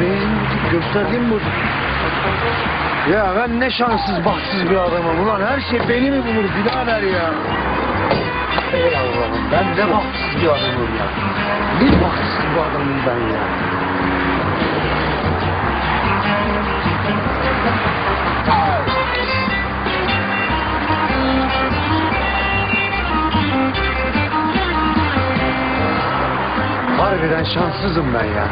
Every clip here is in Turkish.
benim gösterdiğim bozuk. Ya ben ne şanssız bahtsız bir adamım ulan her şey beni mi bulur birader ya. Ey Allah'ım ben ne bahtsız bir adamım ya. Ne bahtsız bir adamım ben ya. Harbiden şanssızım ben ya.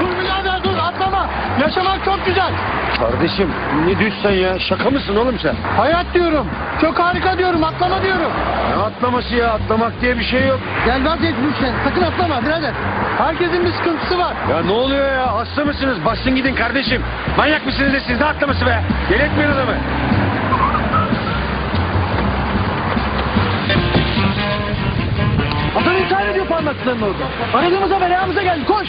Dur birader dur atlama. Yaşamak çok güzel. Kardeşim ne diyorsun ya? Şaka mısın oğlum sen? Hayat diyorum. Çok harika diyorum atlama diyorum. Ne atlaması ya? Atlamak diye bir şey yok. Gel vazgeç bu işten. Sakın atlama birader. Herkesin bir sıkıntısı var. Ya ne oluyor ya? Hasta mısınız? Basın gidin kardeşim. Manyak mısınız siz? Ne atlaması be? Delirtmeyin adamı. Ediyor parmaklarının orada. Aradığımıza belamıza geldi koş.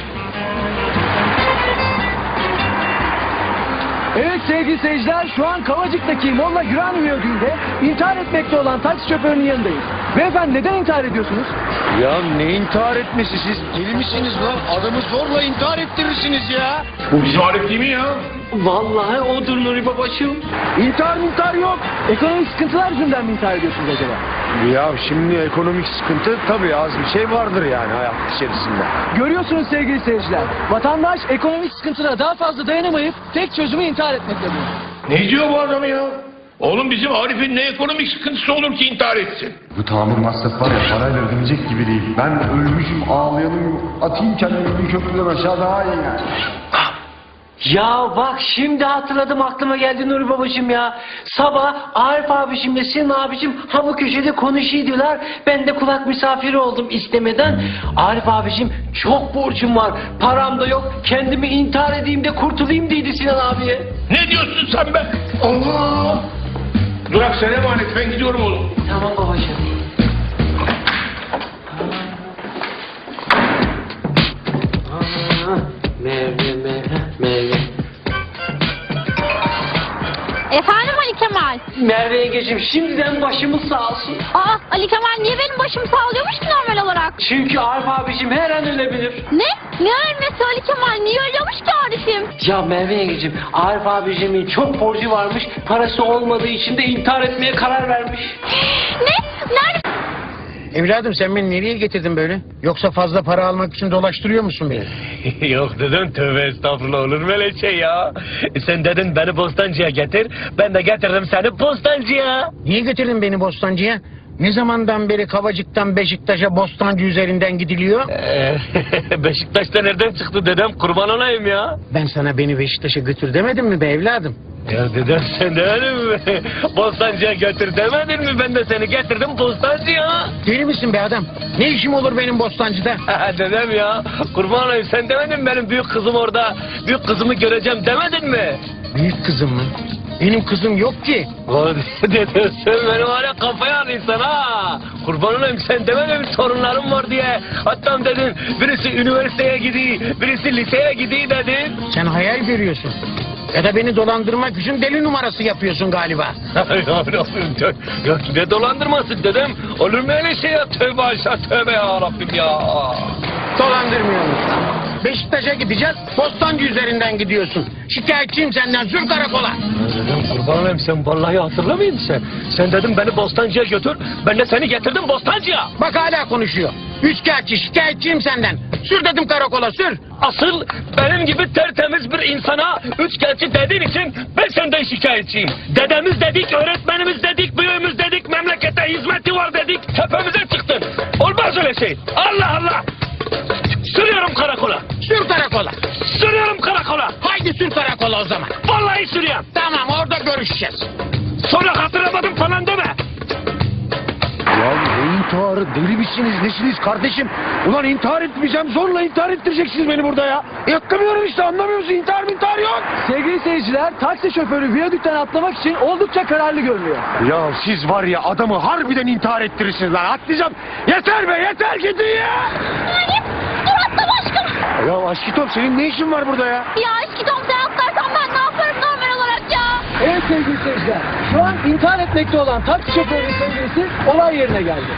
Evet sevgili seyirciler şu an Kavacık'taki Molla Güran Üyödüğü'nde intihar etmekte olan taksi şoförünün yanındayız. Beyefendi neden intihar ediyorsunuz? Ya ne intihar etmesi siz? Deli misiniz lan? Adamı zorla intihar ettirirsiniz ya. Bu bizim Arif değil mi ya? Vallahi odur Nuri babacığım. İntihar intihar yok. Ekonomik sıkıntılar yüzünden mi intihar ediyorsunuz acaba? Ya şimdi ekonomik sıkıntı tabii az bir şey vardır yani hayat içerisinde. Görüyorsunuz sevgili seyirciler. Vatandaş ekonomik sıkıntılara daha fazla dayanamayıp tek çözümü intihar etmekle buluyor. Ne diyor bu adam ya? Oğlum bizim Arif'in ne ekonomik sıkıntısı olur ki intihar etsin? Bu tamir masrafı var ya parayla ödenecek gibi değil. Ben ölmüşüm ağlayanım atayım kendimi bir köprüden aşağı daha iyi yani. Ya bak şimdi hatırladım aklıma geldi Nuri babacığım ya. Sabah Arif abicimle Sinan abicim ha bu köşede konuşuyordular. Ben de kulak misafiri oldum istemeden. Arif abicim çok borcum var. Param da yok. Kendimi intihar edeyim de kurtulayım dedi Sinan abiye. Ne diyorsun sen be? Allah! Durak sen emanet ben gidiyorum oğlum. Tamam babacığım. Kemal? Merve yengeciğim şimdiden başımız sağ olsun. Aa Ali Kemal niye benim başım sağlıyormuş ki normal olarak? Çünkü Arif abicim her an ölebilir. Ne? Ne ölmesi Ali Kemal? Niye ölüyormuş ki Arif'im? Ya Merve yengeciğim, Arif abicimin çok borcu varmış, parası olmadığı için de intihar etmeye karar vermiş. ne? Nerede? Evladım sen beni nereye getirdin böyle? Yoksa fazla para almak için dolaştırıyor musun beni? Yok dedim tövbe estağfurullah olur mu öyle şey ya? E Sen dedin beni postancıya getir. Ben de getirdim seni postancıya. Niye getirdin beni Bostancı'ya? Ne zamandan beri Kavacık'tan Beşiktaş'a Bostancı üzerinden gidiliyor? Ee, Beşiktaş'ta nereden çıktı dedem kurban olayım ya. Ben sana beni Beşiktaş'a götür demedim mi be evladım? Ya dedem sen demedin mi? Postancıya götür demedin mi? Ben de seni getirdim postancıya. Deli misin be adam? Ne işim olur benim Bostancı'da? dedem ya kurban olayım sen demedin mi benim büyük kızım orada? Büyük kızımı göreceğim demedin mi? Büyük kızım mı? Benim kızım yok ki. Ulan dedem sen beni var ya kafaya alıyorsun ha. Kurban olayım sen demedin mi sorunlarım var diye. Hatta dedin birisi üniversiteye gidiyor, birisi liseye gidiyor dedin. Sen hayal görüyorsun. Ya da beni dolandırmak için deli numarası yapıyorsun galiba. ya, ya ne dolandırması dedem? Olur mu öyle şey ya? Tövbe aşağı tövbe ya Rabbim ya. Dolandırmıyormuş. Beşiktaş'a gideceğiz, Bostancı üzerinden gidiyorsun. Şikayetçiyim senden, sür karakola. Dedim kurban olayım sen vallahi hatırlamıyor musun sen? Sen dedim beni Bostancı'ya götür. Ben de seni getirdim Bostancı'ya. Bak hala konuşuyor. Üçkağıtçı, şikayetçiyim senden. Sür dedim karakola, sür. Asıl benim gibi tertemiz bir insana üçkağıtçı dediğin için ben senden şikayetçiyim. Dedemiz dedik, öğretmenimiz dedik, büyüğümüz dedik, memlekete hizmeti var dedik, tepemize çıktın. Olmaz öyle şey. Allah Allah. Sürüyorum karakola. Sür karakola. Sürüyorum karakola. Haydi sür karakola o zaman. Vallahi sürüyorum. Tamam orada görüşeceğiz. Sonra hatırlamadım falan deme. Ya intiharı? Deli misiniz? Nesiniz kardeşim? Ulan intihar etmeyeceğim. Zorla intihar ettireceksiniz beni burada ya. Yakamıyorum işte anlamıyor musun? İntihar intihar yok. Sevgili seyirciler taksi şoförü viyadükten atlamak için oldukça kararlı görünüyor. Ya siz var ya adamı harbiden intihar ettirirsiniz lan. Atlayacağım. Yeter be yeter gidin ya. Arif dur atlama aşkım. Ya aşkitom senin ne işin var burada ya? Ya Tom sen atlarsan ben ne yaparım normal olarak ya? Evet sevgili seyirciler şu an intihar etmekte olan taksi şoförünün sevgilisi olay yerine geldi.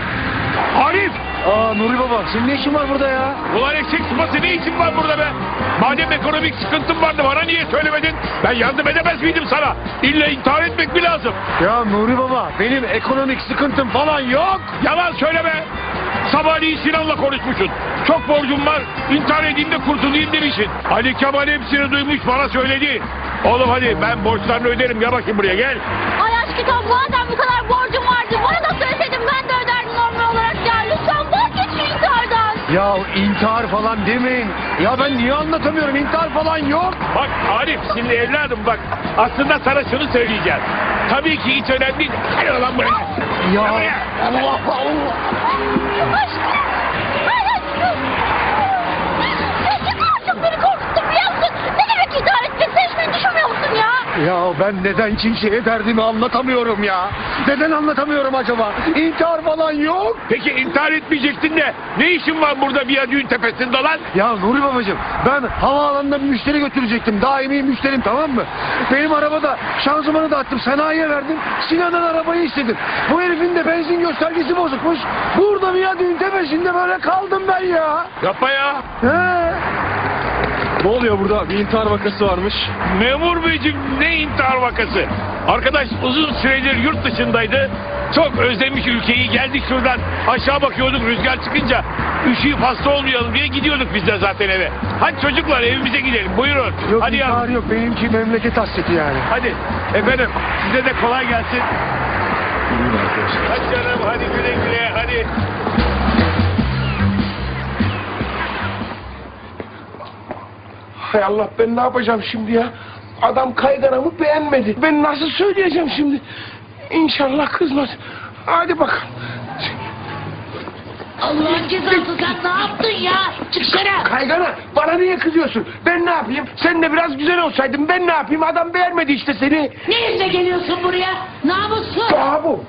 Arif! Aa Nuri Baba senin ne işin var burada ya? Ulan eksik sıfatı ne işin var burada be? Madem ekonomik sıkıntın vardı bana niye söylemedin? Ben yardım edemez miydim sana? İlla intihar etmek mi lazım? Ya Nuri Baba benim ekonomik sıkıntım falan yok. Yalan söyleme. Sabahleyin Sinan'la konuşmuşsun. Çok borcum var. İntihar edeyim de kurtulayım demişsin. Ali Kemal hepsini duymuş bana söyledi. Oğlum hadi ben borçlarını öderim. Gel bakayım buraya gel. Ay aşk kitap madem bu kadar borcum vardı bana da söyleseydin ben de öderdim normal olarak ya. Lütfen vazgeç şu intihardan. Ya intihar falan demeyin. Ya ben niye anlatamıyorum intihar falan yok. Bak Arif şimdi evladım bak. Aslında sana şunu söyleyeceğim. Tabii ki hiç önemli değil. Hadi lan buraya. Ya Gel buraya. Allah Allah. Aşkım. Ya? Ben neden kimseye derdimi anlatamıyorum ya? Neden anlatamıyorum acaba? İntihar falan yok. Peki intihar etmeyecektin de ne işin var burada viyadüğün tepesinde lan? Ya Nuri babacığım ben havaalanına bir müşteri götürecektim. Daimi müşterim tamam mı? Benim arabada şanzımanı dağıttım sanayiye verdim. Sinan'ın arabayı istedim. Bu herifin de benzin göstergesi bozukmuş. Burada viyadüğün tepesinde böyle kaldım ben ya. Yapma ya. He. Ne oluyor burada? Bir intihar vakası varmış. Memur beyciğim ne intihar vakası? Arkadaş uzun süredir yurt dışındaydı. Çok özlemiş ülkeyi. Geldik şuradan aşağı bakıyorduk rüzgar çıkınca. Üşüyüp hasta olmayalım diye gidiyorduk biz de zaten eve. Hadi çocuklar evimize gidelim buyurun. Yok Hadi intihar yavrum. yok benimki memleket hasreti yani. Hadi efendim size de kolay gelsin. Hadi canım hadi güle güle hadi. Hay Allah ben ne yapacağım şimdi ya? Adam kayganamı beğenmedi. Ben nasıl söyleyeceğim şimdi? İnşallah kızmaz. Hadi bakalım. Allah'ın cezası sen ne yaptın ya? Çıksana. Kaygana bana niye kızıyorsun? Ben ne yapayım? Sen de biraz güzel olsaydın ben ne yapayım? Adam beğenmedi işte seni. Ne yüzle geliyorsun buraya? Namussuz. Aa bu.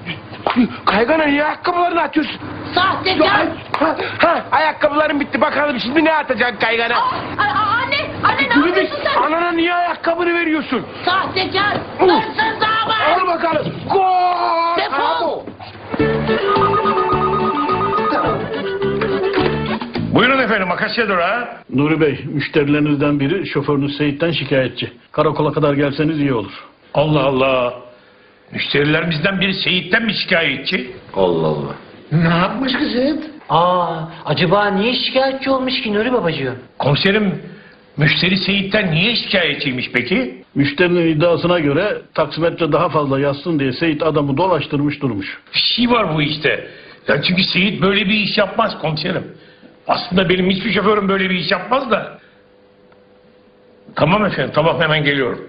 Kaygana niye ayakkabılarını atıyorsun? Sahtekar. Ha, ha, ayakkabılarım bitti. Bakalım şimdi ne atacaksın kaygana? Ay, ay, anne, anne ne yapıyorsun sen? Anana niye ayakkabını veriyorsun? Sahtekar. Hırsız damat. Al bakalım. Gol. Defol. Buyurun efendim Akasya Durağı. Nuri Bey, müşterilerinizden biri şoförünüz Seyit'ten şikayetçi. Karakola kadar gelseniz iyi olur. Allah Allah. Müşterilerimizden biri Seyit'ten mi şikayetçi? Allah Allah. Ne yapmış kız Seyit? Aa, acaba niye şikayetçi olmuş ki Nuri babacığım? Komiserim müşteri Seyit'ten niye şikayetçiymiş peki? Müşterinin iddiasına göre taksimetre daha fazla yazsın diye Seyit adamı dolaştırmış durmuş. Bir şey var bu işte. Ya çünkü Seyit böyle bir iş yapmaz komiserim. Aslında benim hiçbir şoförüm böyle bir iş yapmaz da. Tamam efendim tamam hemen geliyorum.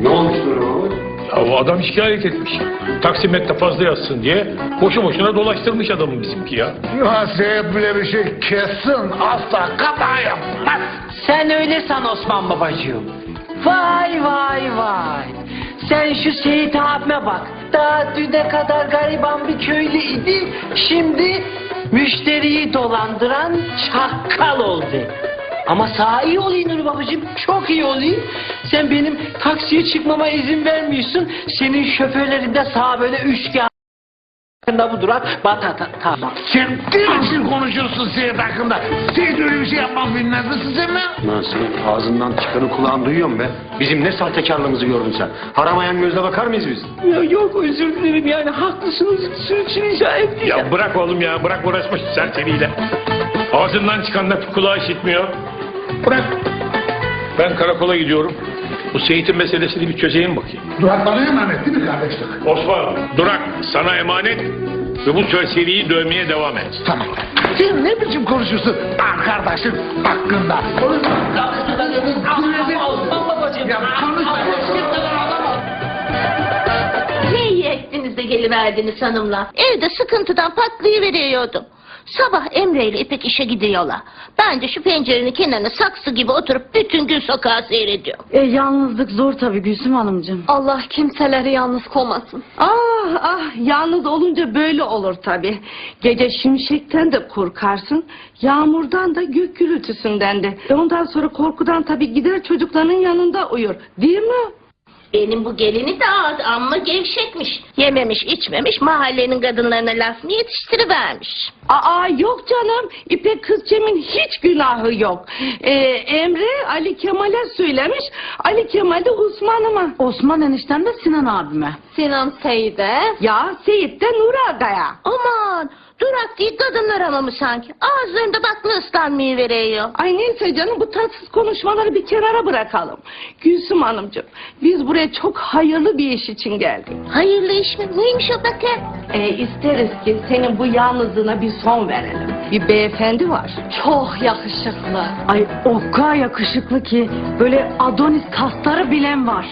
Ne olmuştur o? Ya o adam şikayet etmiş. Taksimetre fazla yazsın diye boşu boşuna dolaştırmış adamı bizimki ya. Ya Seyit bile bir şey kessin. Asla kaza yapmaz. Sen öyle san Osman babacığım. Vay vay vay. Sen şu Seyit abime bak. Daha düne kadar gariban bir köylü idi. Şimdi müşteriyi dolandıran çakkal oldu. Ama sağ iyi olayım Nuri babacığım. Çok iyi olayım. Sen benim taksiye çıkmama izin vermiyorsun. Senin şoförlerin de sağ böyle üçgen hakkında bu durak batata tamam. Sen ne biçim konuşuyorsun Seyit hakkında? Seyit öyle bir şey yapmaz bilmez misin sen lan? Lan senin ağzından çıkanı kulağın duyuyor mu be? Bizim ne sahtekarlığımızı gördün sen? Haramayan gözle bakar mıyız biz? Ya yok özür dilerim yani haklısınız. Sürçünüze etmeyeceğim. Ya bırak oğlum ya bırak uğraşma serseriyle. Ağzından çıkan laf kulağı işitmiyor. Bırak. Ben karakola gidiyorum. Bu Seyit'in meselesini bir çözeyim bakayım. Durak bana emanet değil mi kardeşlik? Osman, Durak sana emanet ve bu serseriyi dövmeye devam et. Tamam. Sen ne biçim konuşuyorsun arkadaşın hakkında? Ya konuşma. Ne iyi ettiniz de geliverdiniz hanımla. Evde sıkıntıdan patlayıveriyordum. Sabah Emre ile İpek işe gidiyorlar. Ben de şu pencerenin kenarına saksı gibi oturup bütün gün sokağı seyrediyorum. E, yalnızlık zor tabii Gülsüm Hanımcığım. Allah kimseleri yalnız komasın. Ah ah yalnız olunca böyle olur tabii. Gece şimşekten de korkarsın. Yağmurdan da gök gürültüsünden de. E ondan sonra korkudan tabii gider çocuklarının yanında uyur. Değil mi? Benim bu gelini de az amma gevşekmiş. Yememiş içmemiş mahallenin kadınlarına laf mı yetiştirivermiş. Aa yok canım. İpek kızcem'in hiç günahı yok. Ee, Emre Ali Kemal'e söylemiş. Ali Kemal de Osman'ıma. Osman eniştem de Sinan abime. Sinan Seyit'e. Ya Seyit de Nur Aga'ya. Aman durak değil kadınlar hamamı sanki. Ağızlarında bakla ıslanmayı veriyor. Ay neyse canım bu tatsız konuşmaları bir kenara bırakalım. Gülsüm Hanımcığım biz buraya çok hayırlı bir iş için geldik. Hayırlı iş mi? Neymiş o bakayım? Ee, isteriz ki senin bu yalnızlığına bir son verelim. Bir beyefendi var. Çok yakışıklı. Ay o kadar yakışıklı ki böyle Adonis kasları bilen var.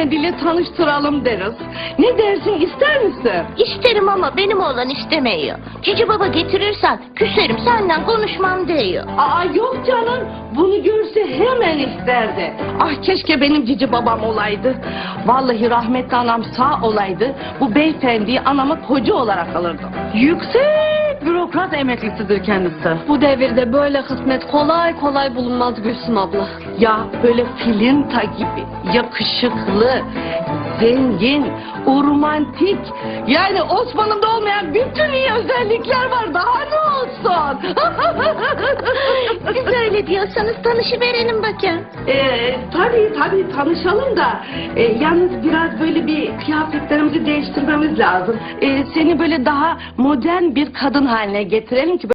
Beyefendiyle tanıştıralım deriz. Ne dersin ister misin? İsterim ama benim oğlan istemiyor. Cici baba getirirsen küserim senden konuşmam diyor. Aa yok canım. Bunu görse hemen isterdi. Ah keşke benim cici babam olaydı. Vallahi rahmetli anam sağ olaydı. Bu beyefendiyi anama koca olarak alırdım. Yüksek bürokrat emeklisidir kendisi. Bu devirde böyle kısmet kolay kolay bulunmaz Gülsüm abla. Ya böyle filinta gibi yakışıklı, zengin, romantik. Yani Osman'ın da olmayan bütün iyi özellikler var. Daha ne olsun? Siz öyle diyorsanız tanışıverelim bakayım. Ee, tabii tabii tanışalım da e, yalnız biraz böyle bir kıyafetlerimizi değiştirmemiz lazım. Ee, seni böyle daha modern bir kadın haline getirelim ki